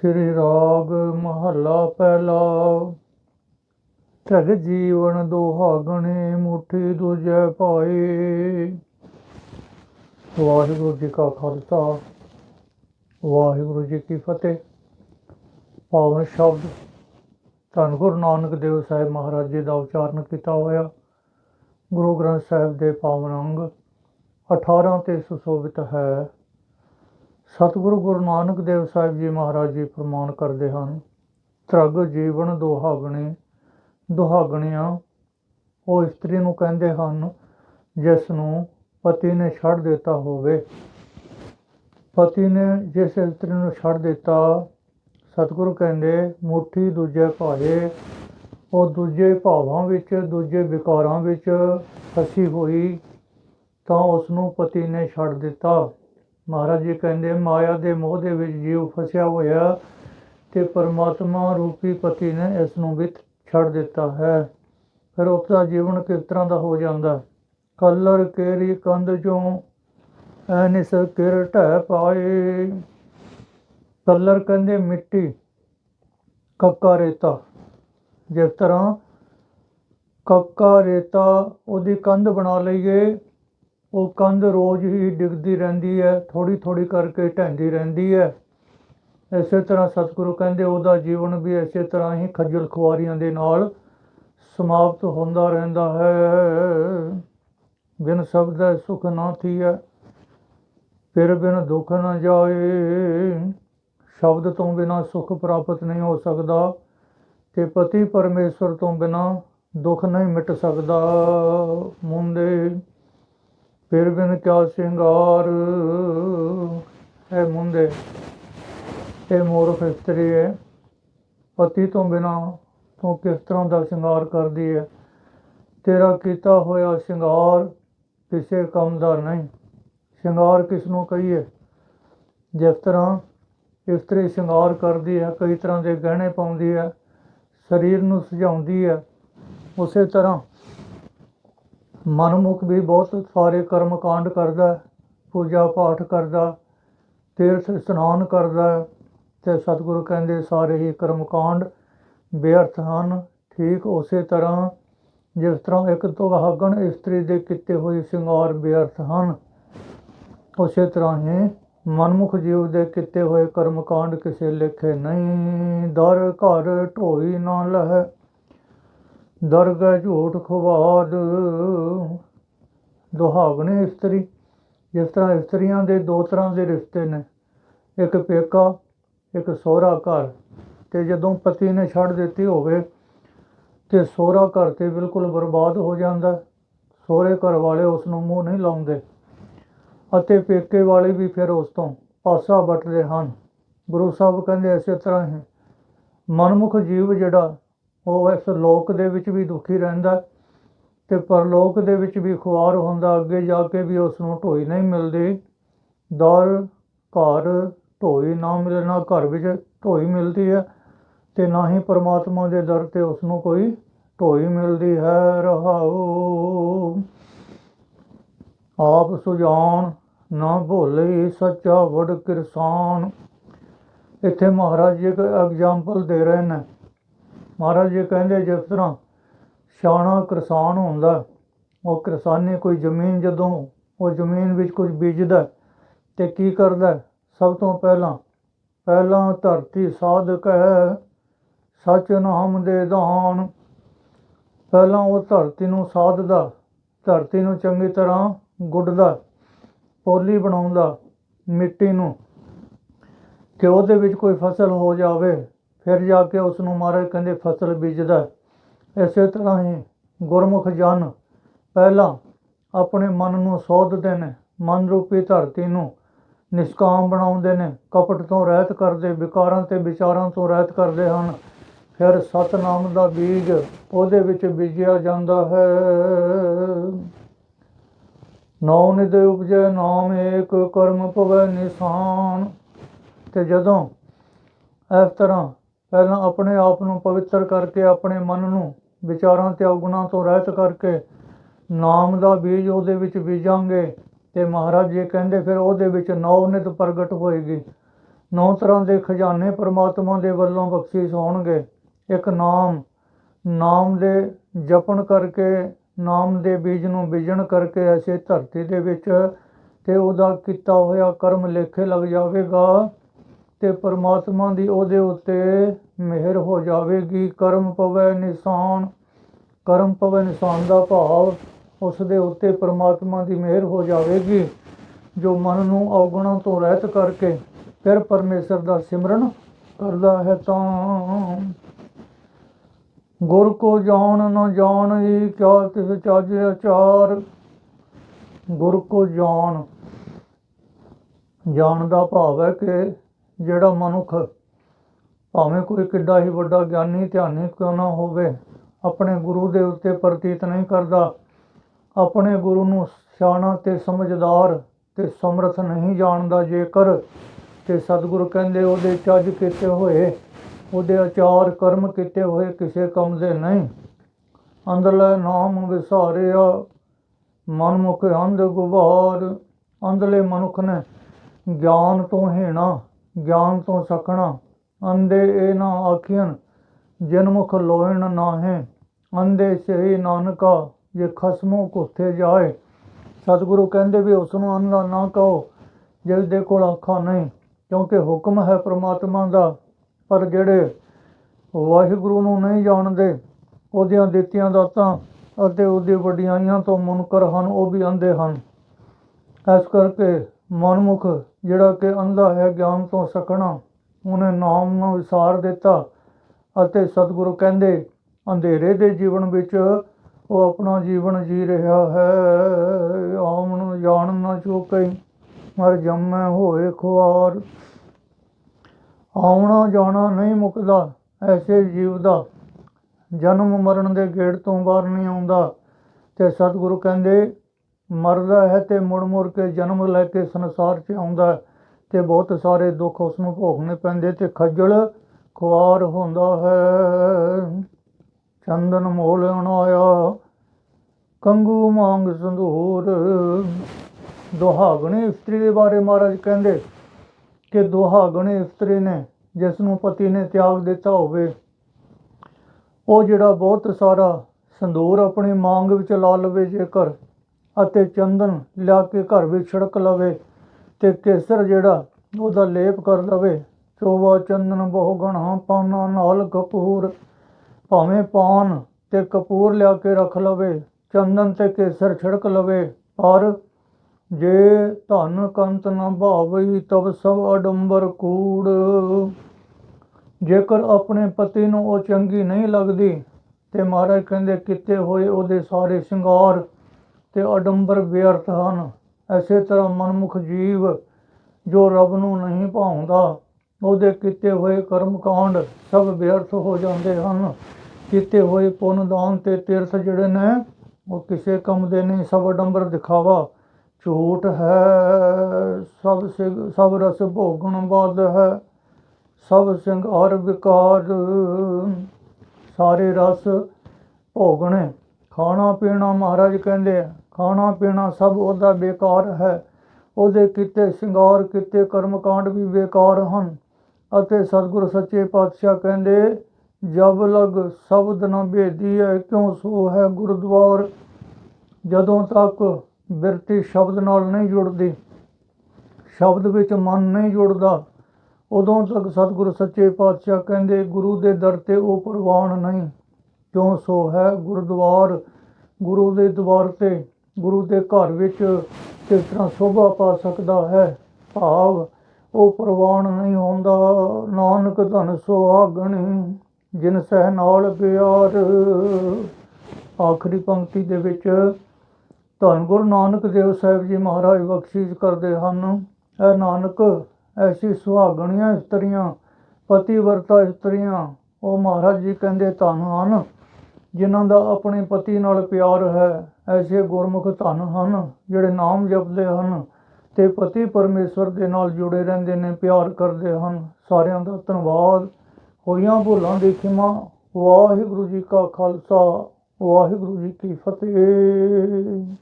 ਸ੍ਰੀ ਰਾਗ ਮਹੱਲਾ ਪਹਿਲਾ। ਧਗ ਜੀਵਨ ਦੁਹਾਗਣੇ ਮੁਠੀ ਦੂਜੈ ਪਾਏ। ਵਾਹਿਗੁਰੂ ਜੀ ਕਾ ਖਾਲਸਾ, ਵਾਹਿਗੁਰੂ ਜੀ ਕੀ ਫਤਿਹ। ਪਾਵਨ ਸ਼ਬਦ, ਧੰਨ ਗੁਰੂ ਨਾਨਕ ਦੇਵ ਸਾਹਿਬ ਮਹਾਰਾਜ ਜੀ ਦਾ ਉਚਾਰਨ ਕੀਤਾ ਹੋਇਆ। ਗੁਰੂ ਗ੍ਰੰਥ ਸਾਹਿਬ ਦੇ ਪਾਵਨ ਅੰਗ 18 ਤੇ ਸੁਸ਼ੋਭਿਤ ਹੈ। ਸਤਿਗੁਰੂ ਗੁਰੂ ਨਾਨਕ ਦੇਵ ਸਾਹਿਬ ਜੀ ਮਹਾਰਾਜ ਜੀ ਫਰਮਾਨ ਕਰਦੇ ਹਨ, ਤਰਗ ਜੀਵਨ ਦੁਹਾਗਣੇ, ਦੁਹਾਗਣੀਆਂ। ਉਹ ਇਸਤਰੀ ਨੂੰ ਕਹਿੰਦੇ ਹਨ, ਜਿਸ ਨੂੰ ਪਤੀ ਨੇ ਛੱਡ ਦਿੱਤਾ ਹੋਵੇ। ਪਤੀ ਨੇ ਜਿਸ ਇਸਤਰੀ ਨੂੰ ਛੱਡ ਦਿੱਤਾ, ਸਤਿਗੁਰੂ ਕਹਿੰਦੇ, ਮੁੱਠੀ ਦੂਜੇ ਭਾਏ, ਉਹ ਦੂਜੇ ਭਾਵਾਂ ਵਿੱਚ, ਦੂਜੇ ਵਿਕਾਰਾਂ ਵਿੱਚ ਫਸੀ ਹੋਈ ਤਾਂ ਉਸ ਨੂੰ ਪਤੀ ਨੇ ਛੱਡ ਦਿੱਤਾ। ਮਹਾਰਾਜ ਜੀ ਕਹਿੰਦੇ, ਮਾਇਆ ਦੇ ਮੋਹ ਦੇ ਵਿੱਚ ਜੀਵ ਫਸਿਆ ਹੋਇਆ ਤੇ ਪਰਮਾਤਮਾ ਰੂਪੀ ਪਤੀ ਨੇ ਇਸ ਨੂੰ ਵੀ ਛੱਡ ਦਿੱਤਾ ਹੈ। ਫਿਰ ਉਸਦਾ ਜੀਵਨ ਕਿਸ ਤਰ੍ਹਾਂ ਦਾ ਹੋ ਜਾਂਦਾ? ਕਲਰ ਕੇਰੀ ਕੰਧ ਚੋਂ ਐਨਿਸ ਕਿਰ ਢਹਿ ਪਾਏ। ਕਲਰ ਕਹਿੰਦੇ, ਮਿੱਟੀ ਕੱਕਾ ਰੇਤਾ। ਜਿਸ ਤਰ੍ਹਾਂ ਕੱਕਾ ਰੇਤਾ, ਉਹਦੀ ਕੰਧ ਬਣਾ ਲਈਏ। ਉਹ ਕੰਧ ਰੋਜ਼ ਹੀ ਡਿੱਗਦੀ ਰਹਿੰਦੀ ਹੈ ਥੋੜੀ ਥੋੜੀ ਕਰਕੇ ਢਹਿੰਦੀ ਰਹਿੰਦੀ ਹੈ। ਇਸੇ ਤਰ੍ਹਾਂ ਸਤਿਗੁਰੂ ਕਹਿੰਦੇ, ਉਹਦਾ ਜੀਵਨ ਵੀ ਇਸੇ ਤਰ੍ਹਾਂ ਹੀ ਖੱਜਲ ਖੁਆਰੀਆਂ ਦੇ ਨਾਲ ਸਮਾਪਤ ਹੁੰਦਾ ਰਹਿੰਦਾ ਹੈ। ਬਿਨ ਸ਼ਬਦ ਸੁਖ ਨਾ ਥੀਐ, ਫਿਰ ਬਿਨ ਦੁੱਖ ਨਾ ਜਾਏ। ਸ਼ਬਦ ਤੋਂ ਬਿਨਾ ਸੁਖ ਪ੍ਰਾਪਤ ਨਹੀਂ ਹੋ ਸਕਦਾ ਤੇ ਪਤੀ ਪਰਮੇਸ਼ਵਰ ਤੋਂ ਬਿਨਾ ਦੁੱਖ ਨਹੀਂ ਮਿਟ ਸਕਦਾ। ਫਿਰ ਬਿਨ ਕਿਆ ਸਿੰਗਾਰ? ਹੈ ਮੁੰਡੇ, ਇਹ ਮੂਰਖ ਇਸਤਰੀ ਹੈ। ਪਤੀ ਤੋਂ ਬਿਨਾ ਤੂੰ ਕਿਸ ਤਰ੍ਹਾਂ ਦਾ ਸ਼ਿੰਗਾਰ ਕਰਦੀ ਹੈ? ਤੇਰਾ ਕੀਤਾ ਹੋਇਆ ਸ਼ਿੰਗਾਰ ਕਿਸੇ ਕੰਮ ਦਾ ਨਹੀਂ। ਸ਼ਿੰਗਾਰ ਕਿਸ ਨੂੰ ਕਹੀਏ? ਜਿਸ ਤਰ੍ਹਾਂ ਇਸਤਰੀ ਸ਼ਿੰਗਾਰ ਕਰਦੀ ਹੈ, ਕਈ ਤਰ੍ਹਾਂ ਦੇ ਗਹਿਣੇ ਪਾਉਂਦੀ ਹੈ, ਸਰੀਰ ਨੂੰ ਸਜਾਉਂਦੀ ਹੈ, ਉਸੇ ਤਰ੍ਹਾਂ ਮਨਮੁਖ ਵੀ ਬਹੁਤ ਸਾਰੇ ਕਰਮ ਕਾਂਡ ਕਰਦਾ, ਪੂਜਾ ਪਾਠ ਕਰਦਾ ਤੀਰਥ ਇਸ਼ਨਾਨ ਕਰਦਾ ਹੈ ਤੇ ਸਤਿਗੁਰੂ ਕਹਿੰਦੇ ਸਾਰੇ ਹੀ ਕਰਮ ਕਾਂਡ ਬੇਅਰਥ ਹਨ। ਠੀਕ ਉਸੇ ਤਰ੍ਹਾਂ ਜਿਸ ਤਰ੍ਹਾਂ ਇੱਕ ਸੁਹਾਗਣ ਇਸਤਰੀ ਦੇ ਕੀਤੇ ਹੋਏ ਸ਼ਿੰਗਾਰ ਬੇਅਰਥ ਹਨ, ਉਸੇ ਤਰ੍ਹਾਂ ਹੀ ਮਨਮੁਖ ਜੀਵ ਦੇ ਕੀਤੇ ਹੋਏ ਕਰਮ ਕਾਂਡ ਕਿਸੇ ਲੇਖੇ ਨਹੀਂ। ਦਰ ਘਰ ਢੋਈ ਨਾ ਲਹੈ ਦਰਗਹ ਝੂਠ ਖਵਾਦ। ਦੁਹਾਗਣੀ ਇਸਤਰੀ, ਜਿਸ ਤਰ੍ਹਾਂ ਇਸਤਰੀਆਂ ਦੇ ਦੋ ਤਰ੍ਹਾਂ ਦੇ ਰਿਸ਼ਤੇ ਨੇ। ਇੱਕ ਪੇਕਾ, ਇੱਕ ਸਹੁਰਾ ਘਰ। ਤੇ ਜਦੋਂ ਪਤੀ ਨੇ ਛੱਡ ਦਿੱਤੀ ਹੋਵੇ, ਤੇ ਸਹੁਰਾ ਘਰ ਤੇ ਬਿਲਕੁਲ ਬਰਬਾਦ ਹੋ ਜਾਂਦਾ। ਸਹੁਰੇ ਘਰ ਵਾਲੇ ਉਸ ਨੂੰ ਮੂੰਹ ਨਹੀਂ ਲਾਉਂਦੇ। ਅਤੇ ਪੇਕੇ ਵਾਲੇ ਵੀ ਫਿਰ ਉਸ ਤੋਂ ਪਾਸਾ ਵੱਟਦੇ ਹਨ। ਗੁਰੂ ਸਾਹਿਬ ਕਹਿੰਦੇ ਇਸੇ ਤਰ੍ਹਾਂ ਹੀ, ਮਨਮੁਖ ਜੀਵ ਜਿਹੜਾ ਉਹ ਇਸ ਲੋਕ ਦੇ ਵਿੱਚ ਵੀ ਦੁਖੀ ਰਹਿੰਦਾ ਤੇ ਪਰਲੋਕ ਦੇ ਵਿੱਚ ਵੀ ਖੁਆਰ ਹੁੰਦਾ ਅੱਗੇ ਜਾ ਕੇ ਵੀ ਉਸ ਨੂੰ ਢੋਈ ਨਹੀਂ ਮਿਲਦੀ। ਦਰ ਘਰ ਢੋਈ ਨਾ ਮਿਲਣਾ ਘਰ ਵਿੱਚ ਢੋਈ ਮਿਲਦੀ ਹੈ ਤੇ ਨਾ ਹੀ ਪਰਮਾਤਮਾ ਦੇ ਦਰ ਤੇ ਉਸ ਨੂੰ ਕੋਈ ਢੋਈ ਮਿਲਦੀ ਹੈ। ਰਹਾਉ। ਆਪ ਸੁਜਾਨ ਨਾ ਭੋਲੇ ਸੱਚਾ ਵਡ ਕਿਰਸਾਨ। ਇੱਥੇ ਮਹਾਰਾਜ ਜੀ ਇੱਕ ਐਗਜ਼ਾਮਪਲ ਦੇ ਰਹੇ ਨੇ। ਮਹਾਰਾਜ ਜੀ ਕਹਿੰਦੇ ਜਿਸ ਤਰ੍ਹਾਂ ਸਿਆਣਾ ਕਿਸਾਨ ਹੁੰਦਾ, ਉਹ ਕਿਸਾਨੀ ਕੋਈ ਜ਼ਮੀਨ ਜਦੋਂ ਉਹ ਜ਼ਮੀਨ ਵਿੱਚ ਕੁਝ ਬੀਜਦਾ ਤੇ ਕੀ ਕਰਦਾ, ਸਭ ਤੋਂ ਪਹਿਲਾਂ ਪਹਿਲਾਂ ਧਰਤੀ ਸਾਧਕ ਹੈ ਸਚ ਨਾਮ ਦੇ ਦਾਨ। ਪਹਿਲਾਂ ਉਹ ਧਰਤੀ ਨੂੰ ਸਾਧਦਾ, ਧਰਤੀ ਨੂੰ ਚੰਗੀ ਤਰ੍ਹਾਂ ਗੁੱਡਦਾ, ਪੋਲੀ ਬਣਾਉਂਦਾ ਮਿੱਟੀ ਨੂੰ, ਕਿ ਉਹਦੇ ਵਿੱਚ ਕੋਈ ਫਸਲ ਹੋ ਜਾਵੇ। ਫਿਰ ਜਾ ਕੇ ਉਸ ਨੂੰ ਮਹਾਰਾਜ ਕਹਿੰਦੇ, ਫਸਲ ਬੀਜਦਾ ਇਸੇ ਤਰ੍ਹਾਂ ਹੀ ਗੁਰਮੁਖ ਜਨ ਪਹਿਲਾਂ ਆਪਣੇ ਮਨ ਨੂੰ ਸੋਧਦੇ ਨੇ, ਮਨ ਰੂਪੀ ਧਰਤੀ ਨੂੰ ਨਿਸ਼ਕਾਮ ਬਣਾਉਂਦੇ ਨੇ, ਕਪਟ ਤੋਂ ਰਹਿਤ ਕਰਦੇ, ਵਿਕਾਰਾਂ ਤੇ ਵਿਚਾਰਾਂ ਤੋਂ ਰਹਿਤ ਕਰਦੇ ਹਨ। ਫਿਰ ਸਤਨਾਮ ਦਾ ਬੀਜ ਉਹਦੇ ਵਿੱਚ ਬੀਜਿਆ ਜਾਂਦਾ ਹੈ। ਨੌ ਨਿਦ ਉਪਜੈ, ਨਾਮ ਏਕ ਕਰਮ ਪਵੈ ਨਿਸ਼ਾਨ। ਤੇ ਜਦੋਂ ਇਸ ਤਰ੍ਹਾਂ ਪਹਿਲਾਂ ਆਪਣੇ ਆਪ ਨੂੰ ਪਵਿੱਤਰ ਕਰਕੇ, ਆਪਣੇ ਮਨ ਨੂੰ ਵਿਚਾਰਾਂ ਤੇ ਔਗੁਣਾਂ ਤੋਂ ਰਹਿਤ ਕਰਕੇ ਨਾਮ ਦਾ ਬੀਜ ਉਹਦੇ ਵਿੱਚ ਬੀਜਾਂਗੇ ਤੇ ਮਹਾਰਾਜ ਜੀ ਕਹਿੰਦੇ, ਫਿਰ ਉਹਦੇ ਵਿੱਚ ਨੌ ਨਿਤ ਪ੍ਰਗਟ ਹੋਏਗੀ। ਨੌ ਤਰ੍ਹਾਂ ਦੇ ਖਜ਼ਾਨੇ ਪ੍ਰਮਾਤਮਾ ਦੇ ਵੱਲੋਂ ਬਖਸ਼ਿਸ਼ ਹੋਣਗੇ। ਇੱਕ ਨਾਮ ਨਾਮ ਦੇ ਜਪਣ ਕਰਕੇ, ਨਾਮ ਦੇ ਬੀਜ ਨੂੰ ਬੀਜਣ ਕਰਕੇ ਐਸੇ ਧਰਤੀ ਦੇ ਵਿੱਚ ਤੇ ਉਹਦਾ ਕੀਤਾ ਹੋਇਆ ਕਰਮ ਲੇਖੇ ਲੱਗ ਜਾਵੇਗਾ। ਤੇ ਪਰਮਾਤਮਾ ਦੀ ਉਹਦੇ ਉੱਤੇ ਮਿਹਰ ਹੋ ਜਾਵੇਗੀ। ਕਰਮ ਪਵੈ ਨਿਸ਼ਾਨ, ਕਰਮ ਪਵੈ ਨਿਸ਼ਾਨ ਦਾ ਭਾਵ ਉਸ ਦੇ ਉੱਤੇ ਪਰਮਾਤਮਾ ਦੀ ਮਿਹਰ ਹੋ ਜਾਵੇਗੀ। ਜੋ ਮਨ ਨੂੰ ਔਗਣਾਂ ਤੋਂ ਰਹਿਤ ਕਰਕੇ ਫਿਰ ਪਰਮੇਸ਼ਰ ਦਾ ਸਿਮਰਨ ਕਰਦਾ ਹੈ ਤਾਂ ਗੁਰ ਕੋ ਜਾਣ ਨ ਜਾਣਈ ਕਿਆ ਤਿਸ ਚੱਜ ਅਚਾਰ। ਗੁਰ ਕੋ ਜਾਣ ਜਾਣ ਦਾ ਭਾਵ ਹੈ ਕਿ ਜਿਹੜਾ ਮਨੁੱਖ ਭਾਵੇਂ ਕੋਈ ਕਿੱਡਾ ਹੀ ਵੱਡਾ ਗਿਆਨੀ, ਧਿਆਨੀ ਕਿਉਂ ਨਾ ਹੋਵੇ, ਆਪਣੇ ਗੁਰੂ ਦੇ ਉੱਤੇ ਪ੍ਰਤੀਤ ਨਹੀਂ ਕਰਦਾ, ਆਪਣੇ ਗੁਰੂ ਨੂੰ ਸਿਆਣਾ ਤੇ ਸਮਝਦਾਰ ਤੇ ਸਮਰਥ ਨਹੀਂ ਜਾਣਦਾ ਜੇਕਰ ਤੇ ਸਤਿਗੁਰੂ ਕਹਿੰਦੇ ਉਹਦੇ ਚੱਜ ਕੀਤੇ ਹੋਏ, ਉਹਦੇ ਆਚਾਰ ਕਰਮ ਕੀਤੇ ਹੋਏ ਕਿਸੇ ਕੰਮ ਦੇ ਨਹੀਂ। ਅੰਦਰਲੇ ਨਾਮ ਵਿਸਾਰਿਆ, ਮਨਮੁਖ ਅੰਧ ਗੁਬਾਰ, ਅੰਦਰਲੇ ਮਨੁੱਖ ਨੇ ਗਿਆਨ ਤੋਂ ਹੀਣਾ ਗਿਆਨ ਤੋਂ ਸਕਣਾ। ਅੰਦੇ ਇਹ ਨਾ ਆਖੀਨ ਜਨਮੁਖ ਲੋਇਣ ਨਾਹੇ। ਅੰਦੇ ਸਹੀ ਨਾਨਕਾ, ਜੇ ਖਸਮੋਂ ਕੁੱਥੇ ਜਾਏ। ਸਤਿਗੁਰੂ ਕਹਿੰਦੇ ਵੀ ਉਸ ਨੂੰ ਅੰਨਾ ਨਾ ਕਹੋ ਜਿਸ ਦੇ ਕੋਲ ਅੱਖਾਂ ਨਹੀਂ। ਕਿਉਂਕਿ ਹੁਕਮ ਹੈ ਪ੍ਰਮਾਤਮਾ ਦਾ, ਪਰ ਜਿਹੜੇ ਵਾਹਿਗੁਰੂ ਨੂੰ ਨਹੀਂ ਜਾਣਦੇ, ਉਹਦੀਆਂ ਦਿੱਤੀਆਂ ਦਾਤਾਂ ਅਤੇ ਉਹਦੀ ਵਡਿਆਈਆਂ ਤੋਂ ਮੁਨਕਰ ਹਨ, ਉਹ ਵੀ ਅੰਧੇ ਹਨ। ਇਸ ਕਰਕੇ ਮਨਮੁਖ ਜਿਹੜਾ ਕਿ ਅੰਧਾ ਹੈ ਗਿਆਨ ਤੋਂ ਸਕਣਾ, ਉਹਨੇ ਨਾਮ ਨੂੰ ਵਿਸਾਰ ਦਿੱਤਾ ਅਤੇ ਸਤਿਗੁਰੂ ਕਹਿੰਦੇ, ਅੰਧੇਰੇ ਦੇ ਜੀਵਨ ਵਿੱਚ ਉਹ ਆਪਣਾ ਜੀਵਨ ਜੀ ਰਿਹਾ ਹੈ। ਆਮ ਜਾਣ ਨਾ ਚੁਕਈ ਮਰ ਜੰਮੈ ਹੋਏ ਖੁਆਰ। ਆਉਣਾ ਜਾਣਾ ਨਹੀਂ ਮੁੱਕਦਾ, ਐਸੇ ਜੀਵ ਦਾ ਜਨਮ ਮਰਨ ਦੇ ਗੇੜ ਤੋਂ ਬਾਹਰ ਨਹੀਂ ਆਉਂਦਾ। ਤੇ ਸਤਿਗੁਰੂ ਕਹਿੰਦੇ ਮਰਦਾ ਹੈ ਤੇ ਮੁੜ ਮੁੜ ਕੇ ਜਨਮ ਲੈ ਕੇ ਸੰਸਾਰ 'ਚ ਆਉਂਦਾ ਹੈ ਤੇ ਬਹੁਤ ਸਾਰੇ ਦੁੱਖ ਉਸ ਨੂੰ ਭੋਗਣੇ ਪੈਂਦੇ ਤੇ ਖੱਜਲ ਖੁਆਰ ਹੁੰਦਾ ਹੈ। ਚੰਦਨ ਮੋਲ ਆਇਆ ਕੰਗੂ ਮੰਗ ਸੰਧੂਰ। ਦੁਹਾਗਣੀ ਇਸਤਰੀ ਦੇ ਬਾਰੇ ਮਹਾਰਾਜ ਕਹਿੰਦੇ ਕਿ ਦੁਹਾਗਣੀ ਇਸਤਰੀ ਨੇ ਜਿਸ ਨੂੰ ਪਤੀ ਨੇ ਤਿਆਗ ਦਿੱਤਾ ਹੋਵੇ, ਉਹ ਜਿਹੜਾ ਬਹੁਤ ਸਾਰਾ ਸੰਧੂਰ ਆਪਣੀ ਮੰਗ ਵਿੱਚ ਲਾ ਲਵੇ ਜੇਕਰ ਅਤੇ ਚੰਦਨ ਲਿਆ ਕੇ ਘਰ ਵਿੱਚ ਛਿੜਕ ਲਵੇ ਤੇ ਕੇਸਰ ਜਿਹੜਾ ਉਹਦਾ ਲੇਪ ਕਰ ਲਵੇ। ਚੋਵਾ ਚੰਦਨ ਬਹੁ ਗਣਾ ਪਾਨਾ ਨਾਲ ਕਪੂਰ, ਭਾਵੇਂ ਪਾਨ ਤੇ ਕਪੂਰ ਲਿਆ ਕੇ ਰੱਖ ਲਵੇ, ਚੰਦਨ ਤੇ ਕੇਸਰ ਛਿੜਕ ਲਵੇ। ਪਰ ਜੇ ਧਨ ਕੰਤ ਨ ਭਾਵਈ ਤਬ ਸਭ ਅਡੰਬਰ ਕੂੜ। ਜੇਕਰ ਆਪਣੇ ਪਤੀ ਨੂੰ ਉਹ ਚੰਗੀ ਨਹੀਂ ਲੱਗਦੀ, ਤੇ ਮਹਾਰਾਜ ਕਹਿੰਦੇ ਕਿਤੇ ਹੋਏ ਉਹਦੇ ਸਾਰੇ ਸ਼ਿੰਗਾਰ। ਤੇ ਅਡੰਬਰ ਵਿਅਰਥ ਹਨ। ਐਸੇ ਤਰ੍ਹਾਂ ਮਨਮੁਖ ਜੀਵ ਜੋ ਰੱਬ ਨੂੰ ਨਹੀਂ ਭਾਉਂਦਾ ਉਹਦੇ ਕੀਤੇ ਹੋਏ ਕਰਮ ਕਾਂਡ ਸਭ ਵਿਅਰਥ ਹੋ ਜਾਂਦੇ ਹਨ। ਕੀਤੇ ਹੋਏ ਪੁੰਨ ਦਾਨ ਤੇ ਤੀਰਥ ਜਿਹੜੇ ਨੇ ਉਹ ਕਿਸੇ ਕੰਮ ਦੇ ਨਹੀਂ ਸਭ ਅਡੰਬਰ ਦਿਖਾਵਾ। ਝੂਠ ਹੈ ਸਭ ਸਿੰਘ ਸਭ ਰਸ ਭੋਗਣ ਬਾਦ ਹੈ ਸਭ ਸਿੰਗਾਰ ਵਿਕਾਰ ਸਾਰੇ ਰਸ ਭੋਗਣੇ। ਖਾਣਾ ਪੀਣਾ ਮਹਾਰਾਜ ਕਹਿੰਦੇ ਆ, ਖਾਣਾ ਪੀਣਾ ਸਭ ਉਹਦਾ ਬੇਕਾਰ ਹੈ। ਉਹਦੇ ਕੀਤੇ ਸ਼ਿੰਗਾਰ, ਕੀਤੇ ਕਰਮ ਕਾਂਡ ਵੀ ਬੇਕਾਰ ਹਨ ਅਤੇ ਸਤਿਗੁਰ ਸੱਚੇ ਪਾਤਸ਼ਾਹ ਕਹਿੰਦੇ, ਜਬ ਲਗ ਸ਼ਬਦ ਨ ਹੈ ਕਿਉਂ ਸੋ ਹੈ ਗੁਰਦੁਆਰ? ਜਦੋਂ ਤੱਕ ਬਿਰਤੀ ਸ਼ਬਦ ਨਾਲ ਨਹੀਂ ਜੁੜਦੀ, ਸ਼ਬਦ ਵਿੱਚ ਮਨ ਨਹੀਂ ਜੁੜਦਾ, ਉਦੋਂ ਤੱਕ ਸਤਿਗੁਰ ਸੱਚੇ ਪਾਤਸ਼ਾਹ ਕਹਿੰਦੇ, ਗੁਰੂ ਦੇ ਦਰ ਤੇ ਉਹ ਪ੍ਰਵਾਨ ਨਹੀਂ। ਕਿਉਂ ਸੋ ਹੈ ਗੁਰਦੁਆਰ? ਗੁਰੂ ਦੇ ਦਵਾਰ ਤੇ ਗੁਰੂ ਦੇ ਘਰ ਵਿੱਚ ਕਿਸ ਤਰ੍ਹਾਂ ਸ਼ੋਭਾ ਪਾ ਸਕਦਾ ਹੈ। ਭਾਵ, ਉਹ ਪ੍ਰਵਾਨ ਨਹੀਂ ਹੁੰਦਾ। ਨਾਨਕ ਧਨ ਸੁਹਾਗਣੀ ਜਿਨ ਸਹਿ ਨਾਲ ਪਿਆਰ ਆਖਰੀ ਪੰਕਤੀ ਦੇ ਵਿੱਚ, ਧੰਨ ਗੁਰੂ ਨਾਨਕ ਦੇਵ ਸਾਹਿਬ ਜੀ ਮਹਾਰਾਜ ਬਖਸ਼ਿਸ਼ ਕਰਦੇ ਹਨ। ਇਹ ਨਾਨਕ, ਐਸੀ ਸੁਹਾਗਣੀਆਂ ਇਸਤਰੀਆਂ, ਪਤੀਵਰਤਾ ਇਸਤਰੀਆਂ, ਉਹ ਮਹਾਰਾਜ ਜੀ ਕਹਿੰਦੇ ਧੰਨ ਹਨ। ਜਿਨ੍ਹਾਂ ਦਾ ਆਪਣੇ ਪਤੀ ਨਾਲ ਪਿਆਰ ਹੈ, ਐਸੇ ਗੁਰਮੁਖ ਧਨ ਹਨ ਜਿਹੜੇ ਨਾਮ ਜਪਦੇ ਹਨ ਤੇ ਪਤੀ ਪਰਮੇਸ਼ਵਰ ਦੇ ਨਾਲ ਜੁੜੇ ਰਹਿੰਦੇ ਨੇ, ਪਿਆਰ ਕਰਦੇ ਹਨ। ਸਾਰਿਆਂ ਦਾ ਧੰਨਵਾਦ। ਹੋਈਆਂ ਭੁੱਲਾਂ ਦੀ ਖਿਮਾ। ਵਾਹਿਗੁਰੂ ਜੀ ਕਾ ਖਾਲਸਾ। ਵਾਹਿਗੁਰੂ ਜੀ ਕੀ ਫਤਿਹ।